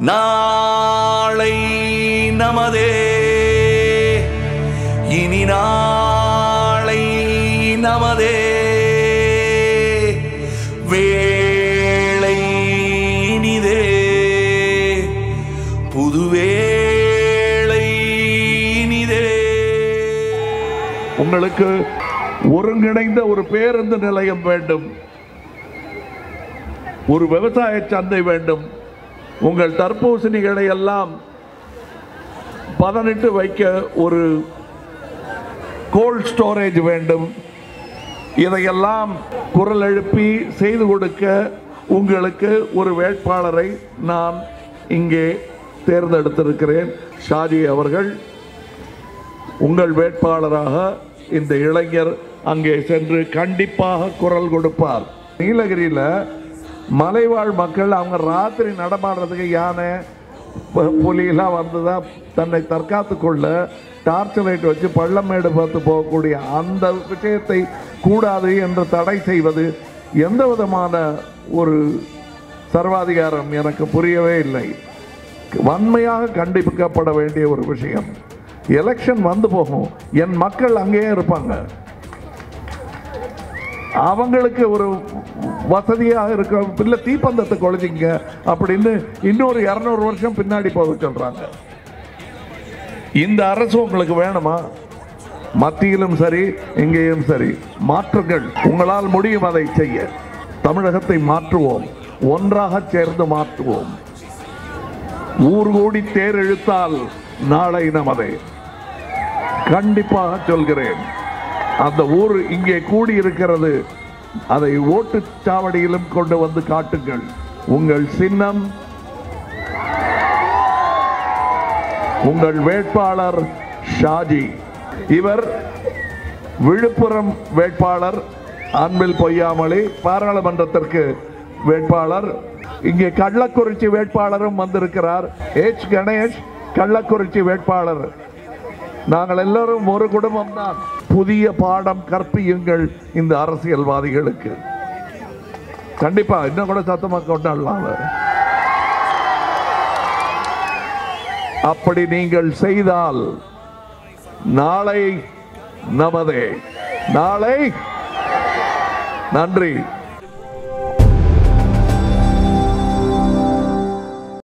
நாளை நமதே. இனி நாளை நமதே. வேளை இனிதே. புதுவேளை இனிதே. உங்களுக்கு ஒருங்கிணைந்த ஒரு பேருந்து நிலையம் வேண்டும். ஒரு விவசாய சந்தை வேண்டும். உங்கள் தர்பூசணிகளை எல்லாம் பதனிட்டு வைக்க ஒரு கோல்ட் ஸ்டோரேஜ் வேண்டும். இதையெல்லாம் குரல் எழுப்பி செய்து கொடுக்க உங்களுக்கு ஒரு வேட்பாளரை நான் இங்கே தேர்ந்தெடுத்திருக்கிறேன். ஷாஜி அவர்கள் உங்கள் வேட்பாளராக இந்த இளைஞர் அங்கே சென்று கண்டிப்பாக குரல் கொடுப்பார். நீலகிரியில் மலைவாழ் மக்கள் அவங்க ராத்திரி நடமாடுறதுக்கு யானை பு- புலியெல்லாம் வந்துதான் தன்னை தற்காத்து கொள்ள டார்ச் லைட் வச்சு பள்ளமேடு பார்த்து போகக்கூடிய அந்த விஷயத்தை கூடாது என்று தடை செய்வது எந்த விதமான ஒரு சர்வாதிகாரம் எனக்கு புரியவே இல்லை. வன்மையாக கண்டிப்பிக்கப்பட வேண்டிய ஒரு விஷயம். எலெக்ஷன் வந்து போகும். என் மக்கள் அங்கேயே இருப்பாங்க. அவங்களுக்கு ஒரு வசதியாக இருக்கும் இல்லை தீப்பந்தத்தை கொளுத்திங்க அப்படின்னு இன்னொரு இரநூறு வருஷம் பின்னாடி போக சொல்றாங்க. இந்த அரசு உங்களுக்கு வேணுமா? மத்தியிலும் சரி இங்கேயும் சரி. மாற்றுங்கள். உங்களால் முடியும் அதை செய்ய. தமிழகத்தை மாற்றுவோம். ஒன்றாக சேர்ந்து மாற்றுவோம். ஊர் கூடி தேர் இழுத்தால் நாளை நமதே. கண்டிப்பாக சொல்கிறேன். அந்த ஊர் இங்கே கூடி இருக்கிறது அதை ஓட்டுச்சாவடியிலும் கொண்டு வந்து காட்டுங்கள். உங்கள் சின்னம் உங்கள் வேட்பாளர் ஷாஜி. இவர் விழுப்புரம் வேட்பாளர் அன்பில் பொய்யாமொழி பாராளுமன்றத்திற்கு வேட்பாளர். இங்கே கள்ளக்குறிச்சி வேட்பாளரும் வந்திருக்கிறார். எச் கணேஷ் கள்ளக்குறிச்சி வேட்பாளர். நாங்கள் எல்லாரும் ஒரு குடும்பம் தான். புதிய பாடம் கற்பியுங்கள் இந்த அரசியல்வாதிகளுக்கு. கண்டிப்பா இன்னும் கூட சத்தமாக கொண்டாடலாம். அப்படி நீங்கள் செய்தால் நாளை நமதே. நாளை நன்றி.